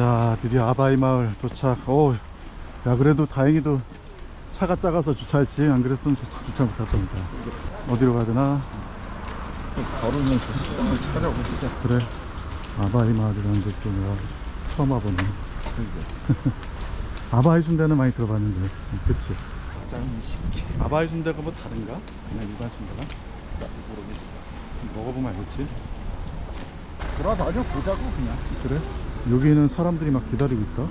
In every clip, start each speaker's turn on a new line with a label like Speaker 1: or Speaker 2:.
Speaker 1: 자 드디어 아바이 마을 도착 오, 야 그래도 다행히도 차가 작아서 주차했지 안 그랬으면 주- 주차 못할 겁니다 어디로 가야 되나
Speaker 2: 걸으면서 식당을 찾아보시자.
Speaker 1: 그래 아바이 마을이라는 데또 내가 처음 와보네 아바이 순대는 많이 들어봤는데 그치
Speaker 2: 짱 쉽게
Speaker 1: 아바이 순대가 뭐 다른가? 그냥 일반 순대가?
Speaker 2: 모르겠어.
Speaker 1: 먹어보면 알겠지
Speaker 2: 돌아다녀 보자고 그냥.
Speaker 1: 그래? 여기는 사람들이 막 기다리고 있다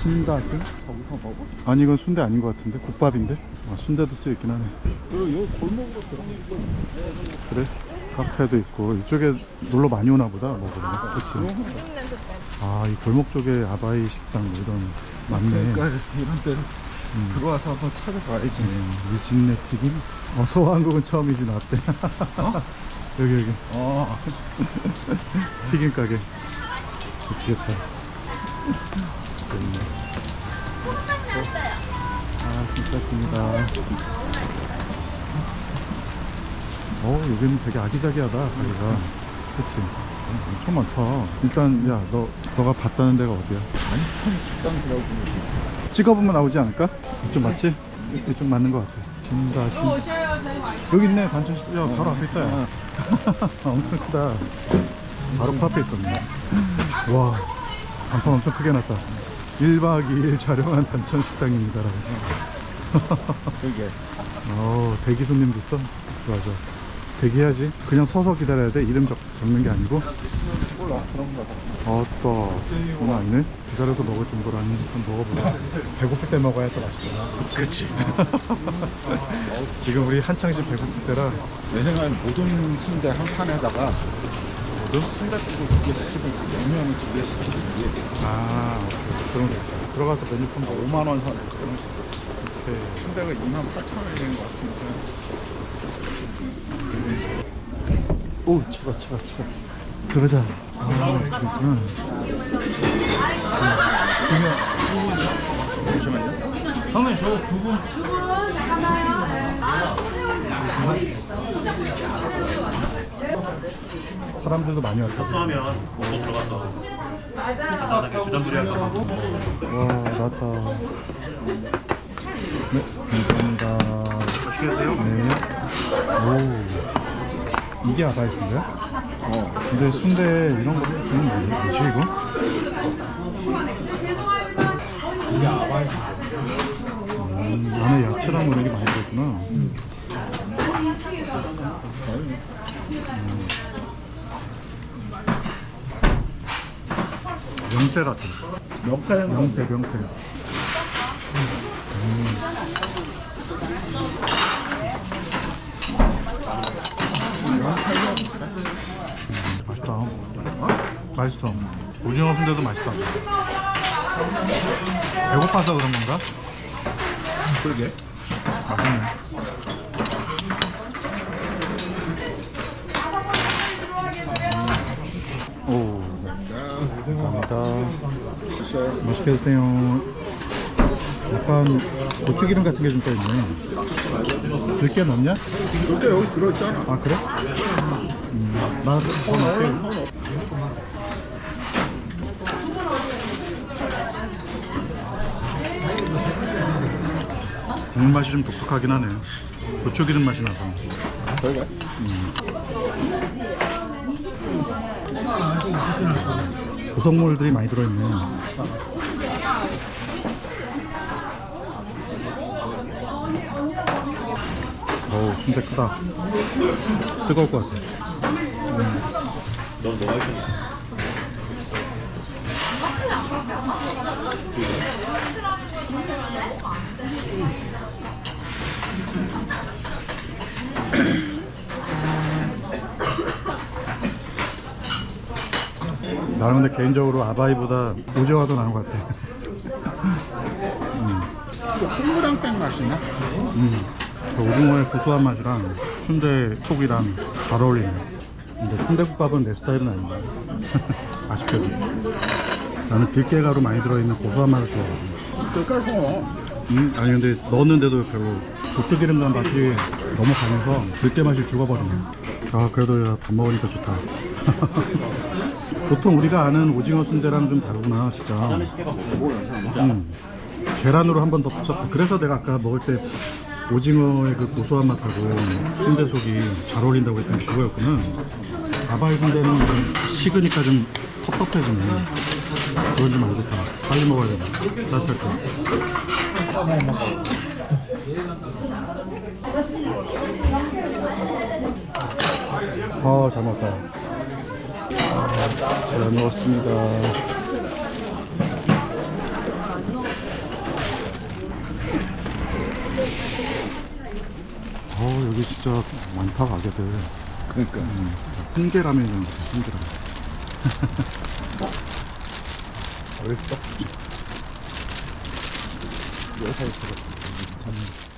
Speaker 1: 신다기?
Speaker 2: 거기서 먹어?
Speaker 1: 아니 이건 순대 아닌 것 같은데 국밥인데? 아, 순대도 쓰여있긴 하네
Speaker 2: 그리고 여기 골목으로 거.
Speaker 1: 그래? 카페도 있고 이쪽에 놀러 많이 오나 보다 먹으러 그치? 아이 골목 쪽에 아바이 식당 뭐 이런 많네
Speaker 2: 그러니까 이런 데를
Speaker 1: 음.
Speaker 2: 들어와서 한번 찾아봐야지.
Speaker 1: 음, 유진네 튀김? 어 서한국은 처음이지 나왔대 여기 여기
Speaker 2: 어.
Speaker 1: 튀김 가게 미치겠다. 아 괜찮습니다. 어 여기는 되게 아기자기하다 가게가. 그치? 어, 엄청 많다. 일단 야 너 너가 봤다는 데가 어디야?
Speaker 2: 안천 식당 들어보면
Speaker 1: 찍어보면 나오지 않을까? 이쪽 맞지? 이쪽 맞는 것 같아. 진다 신 여기 있네 시- 야 바로 앞에 있다 야. 엄청 크다. 바로 그 앞에 있었네 와 간판 엄청 크게 놨다. 1박 2일 촬영한 단천 식당입니다 라고.
Speaker 2: 그게.
Speaker 1: 어 대기 손님도 있어? 좋아. 대기해야지. 그냥 서서 기다려야 돼. 이름 적, 적는 게 아니고.
Speaker 2: 몰라.
Speaker 1: 어떠 장난 아니네 기다려서 먹을 정도라니 한번 먹어보자. 배고플 때 먹어야 또 맛있잖아.
Speaker 2: 그치.
Speaker 1: 지금 우리 한창 배고플 때라
Speaker 2: 내 생각엔 모든 순대 한 판에다가 모든 순대국을 두 개씩 시키든지 냉면을 두 개씩 시키든지
Speaker 1: 아 오케이. 그런 거 있다 들어가서 메뉴판 보고
Speaker 2: 5만 원 선에서 그런 식으로.
Speaker 1: 오케이.
Speaker 2: 순대가 2만 8천 원이 되는 것 같으니까
Speaker 1: 오 차가 차가 차가 들어가자. 아 그렇구나 사람들도 많이 왔다
Speaker 3: 하면 못 들어가서 간단하게 주전부리 할까 봐.
Speaker 1: 와 나왔다 네 감사합니다
Speaker 3: 맛있게 드세요.
Speaker 1: 네 오 이게 아바이스인데요?
Speaker 2: 어
Speaker 1: 근데 순대 이런 거 주는 거예요? 뭐지 이거?
Speaker 2: 이게 아바이
Speaker 1: 음, 안에 야채랑 뭐 이런 게 많이 들어있구나 음. 명태 같아
Speaker 2: 명태는
Speaker 1: 명태 명태. 맛있다. 맛있어. 오징어 순대도 맛있다. 배고파서 그런 건가?
Speaker 2: 그러게.
Speaker 1: 맛있네. 오 감사합니다. 맛있게 드세요. 약간 고추기름 같은 게 좀 떠있네. 들깨 넣냐?
Speaker 2: 근데 여기 들어있잖아.
Speaker 1: 아 그래? 음, 나 더 넣을게 국물 맛이 좀 독특하긴 하네. 고추기름 맛이 나서.
Speaker 2: 그러게
Speaker 1: 구성물들이 많이 들어있네 어우 순대 크다. 뜨거울 것 같아.
Speaker 3: 넌 뭐가 있겠냐?
Speaker 1: 나는 근데 개인적으로 아바이보다 오징어가 더 나은 것 같아
Speaker 2: 또 콩무랑 땡 맛이 나?
Speaker 1: 음, 그 오징어의 구수한 맛이랑 순대 속이랑 잘 어울리네. 근데 순대국밥은 내 스타일은 아닌데. 아쉽게도. 나는 들깨가루 많이 들어있는 고소한 맛을 좋아하거든.
Speaker 2: 뭐
Speaker 1: 음, 아니 근데 넣었는데도 별로 고추기름 난 맛이 너무 강해서 들깨 맛이 죽어버리네. 아 그래도 야, 밥 먹으니까 좋다. 보통 우리가 아는 오징어 순대랑 좀 다르구나 진짜. 음. 계란으로 한 번 더 붙였다 그래서 내가 아까 먹을 때 오징어의 그 고소한 맛하고 순대 속이 잘 어울린다고 했던 게 그거였구나. 아바이 순대는 좀 식으니까 좀 텁텁해지네. 그건 좀안 좋다. 빨리 먹어야 돼 따뜻할 때 아, 잘 먹었다. 아, 잘 먹었습니다. 어, 여기 진짜 많다, 가게들.
Speaker 2: 그러니까
Speaker 1: 음, 홍게라면이랑 홍게라면.
Speaker 2: 어렸어. 여사에 들어.